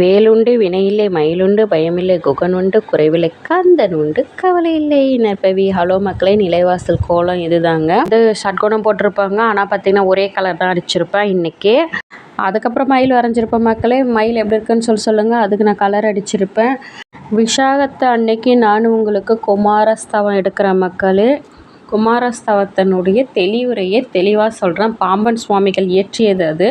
வேலுண்டு வினையில்லை மயிலுண்டு பயமில்லை குகனுண்டு குறைவில்லை கந்தன் உண்டு கவலை இல்லை நற்பவி. ஹலோ மக்களே நிலைவாசல் கோலம் இதுதாங்க. இது ஷட்கோணம் போட்டிருப்பாங்க. ஆனால் பார்த்தீங்கன்னா ஒரே கலர் தான் அடிச்சிருப்பேன் இன்றைக்கி அதுக்கப்புறம் மயில் வரைஞ்சிருப்பேன் மக்களே. மயில் எப்படி இருக்குன்னு சொல்லி சொல்லுங்கள் அதுக்கு நான் கலர் அடிச்சிருப்பேன். விஷாகத்தை அன்னைக்கு நான் உங்களுக்கு குமாரஸ்தவம் எடுக்கிற மக்களே. குமாரஸ்தவத்தனுடைய தெளிவுரையை தெளிவாக சொல்கிறேன் பாம்பன் சுவாமிகள் இயற்றியது அது.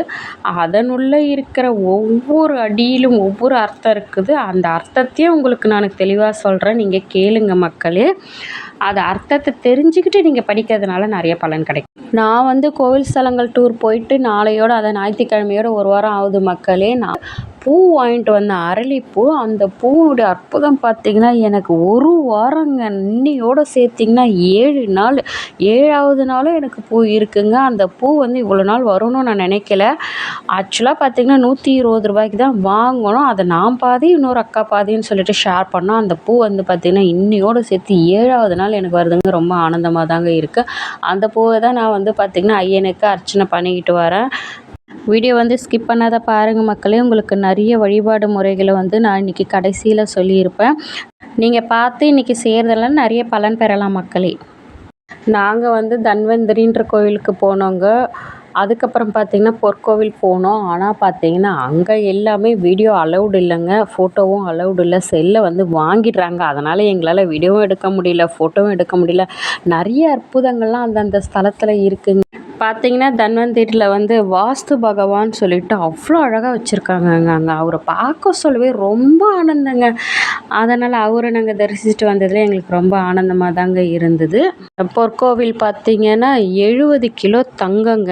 அதனுள்ளே இருக்கிற ஒவ்வொரு அடியிலும் ஒவ்வொரு அர்த்தம் இருக்குது. அந்த அர்த்தத்தையும் உங்களுக்கு நான் தெளிவாக சொல்கிறேன் நீங்கள் கேளுங்க மக்களே. அது அர்த்தத்தை தெரிஞ்சுக்கிட்டு நீங்கள் படிக்கிறதுனால நிறைய பலன் கிடைக்கும். நான் வந்து கோவில் ஸ்தலங்கள் டூர் போயிட்டு நாளையோட அதை ஞாயிற்றுக்கிழமையோட ஒரு வாரம் ஆகுது மக்களே. நான் பூ வாங்கிட்டு வந்தேன் அரளிப்பூ அந்த பூவோடைய அற்புதம் பார்த்திங்கன்னா எனக்கு ஒரு வாரங்க இன்னையோடு சேர்த்திங்கன்னா ஏழு நாள் ஏழாவது நாளும் எனக்கு பூ இருக்குங்க. அந்த பூ வந்து இவ்வளோ நாள் வரும்னு நான் நினைக்கல. ஆக்சுவலாக பார்த்திங்கன்னா நூற்றி இருபது ரூபாய்க்கு தான் வாங்கணும் அதை நான் பாதி இன்னொரு அக்கா பாதின்னு சொல்லிட்டு ஷேர் பண்ணோம். அந்த பூ வந்து பார்த்திங்கன்னா இன்னையோடு சேர்த்து ஏழாவது நாள் எனக்கு வருதுங்க. ரொம்ப ஆனந்தமாக தாங்க இருக்குது அந்த பூவை தான் நான் வந்து பார்த்திங்கன்னா ஐயனுக்கு அர்ச்சனை பண்ணிக்கிட்டு வரேன். வீடியோ வந்து ஸ்கிப் பண்ணாத பாருங்கள் மக்களே. உங்களுக்கு நிறைய வழிபாடு முறைகளை வந்து நான் இன்றைக்கி கடைசியில் சொல்லியிருப்பேன். நீங்கள் பார்த்து இன்றைக்கி செய்கிறதெல்லாம் நிறைய பலன் பெறலாம் மக்களே. நாங்கள் வந்து தன்வந்திரின்ற கோவிலுக்கு போனோங்க. அதுக்கப்புறம் பார்த்திங்கன்னா பொற்கோவில் போனோம். ஆனால் பார்த்திங்கன்னா அங்கே எல்லாமே வீடியோ அலௌடு இல்லைங்க. ஃபோட்டோவும் அலௌடு இல்லை. செல்லை வந்து வாங்கிடுறாங்க. அதனால் எங்களால் வீடியோவும் எடுக்க முடியல ஃபோட்டோவும் எடுக்க முடியல. நிறைய அற்புதங்கள்லாம் அந்தந்த ஸ்தலத்தில் இருக்குங்க. பார்த்தீங்கன்னா தன்வந்திரியில் வந்து வாஸ்து பகவான் சொல்லிட்டு அவ்வளோ அழகாக வச்சுருக்காங்கங்க அங்கே. அவரை பார்க்க சொல்லவே ரொம்ப ஆனந்தங்க. அதனால் அவரை நாங்கள் தரிசிச்சுட்டு வந்ததில் எங்களுக்கு ரொம்ப ஆனந்தமாக தாங்க இருந்தது. பொற்கோவில் பார்த்தீங்கன்னா எழுபது கிலோ தங்கங்க.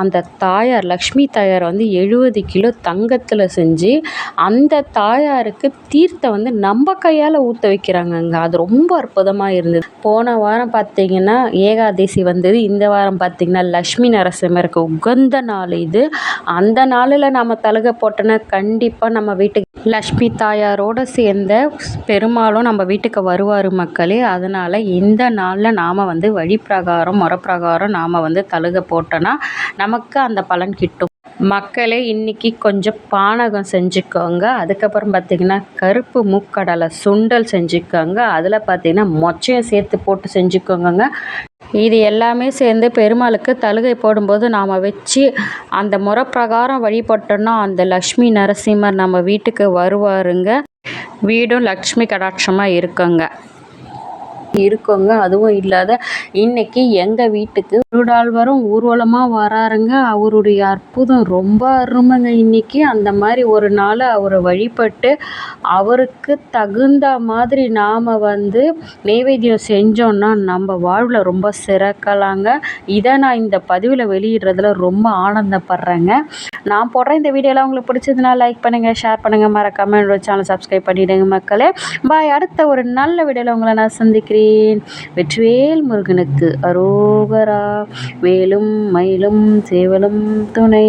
அந்த தாயார் லக்ஷ்மி தாயார் வந்து எழுபது கிலோ தங்கத்தில் செஞ்சு அந்த தாயாருக்கு தீர்த்த வந்து நம்ம கையால் ஊற்ற வைக்கிறாங்கங்க. அது ரொம்ப அற்புதமாக இருந்தது. போன வாரம் பார்த்தீங்கன்னா ஏகாதசி வந்தது. இந்த வாரம் பார்த்தீங்கன்னா லக்ஷ்மி நரசிம்மருக்கு உகந்த நாள் இது. அந்த நாளில் நம்ம தழுக போட்டோன்னா கண்டிப்பாக நம்ம வீட்டுக்கு லக்ஷ்மி தாயாரோடு சேர்ந்த பெருமாளும் நம்ம வீட்டுக்கு வருவார் மக்களே. அதனால் இந்த நாளில் நாம் வந்து வழிப்பிரகாரம் முறப்பிரகாரம் நாம் வந்து தழுக போட்டோன்னா நமக்கு அந்த பலன் கிட்டும். மக்களே இன்றைக்கி கொஞ்சம் பானகம் செஞ்சுக்கோங்க. அதுக்கப்புறம் பார்த்திங்கன்னா கருப்பு மூக்கடலை சுண்டல் செஞ்சுக்கோங்க. அதில் பார்த்திங்கன்னா மொச்சையும் சேர்த்து போட்டு செஞ்சுக்கோங்க இது எல்லாமே சேர்ந்து பெருமாளுக்கு தழுகை போடும்போது நாம் வச்சு அந்த முறை பிரகாரம் வழிபட்டோன்னா அந்த லக்ஷ்மி நரசிம்மர் நம்ம வீட்டுக்கு வருவாருங்க. வீடும் லக்ஷ்மி கடாட்சமாக இருக்குங்க. இருக்கோங்க. அதுவும் இல்லாத இன்னைக்கு எங்கள் வீட்டுக்கு திருடாழ்வரும் ஊர்வலமாக வராருங்க. அவருடைய அற்புதம் ரொம்ப அருமைங்க. இன்னைக்கு அந்த மாதிரி ஒரு நாள் அவரை வழிபட்டு அவருக்கு தகுந்த மாதிரி நாம் வந்து நெய்வேத்தியம் செஞ்சோன்னா நம்ம வாழ்வில் ரொம்ப சிறக்கலாங்க. இதை நான் இந்த பதிவில் வெளியிடுறதுல ரொம்ப ஆனந்தப்படுறேங்க. நான் போடுற இந்த வீடியோலாம் உங்களுக்கு பிடிச்சதுன்னா லைக் பண்ணுங்கள் ஷேர் பண்ணுங்கள் மறக்காமல் என்னோட சேனல் சப்ஸ்கிரைப் பண்ணிவிடுங்க மக்களே. பாய் அடுத்த ஒரு நல்ல வீடியோவில் உங்களை நான் சந்திக்கிறேன். இருக்கிறேன் வெற்றிவேல் முருகனுக்கு அரோகரா. வேலும் மயிலும் சேவலும் துணை.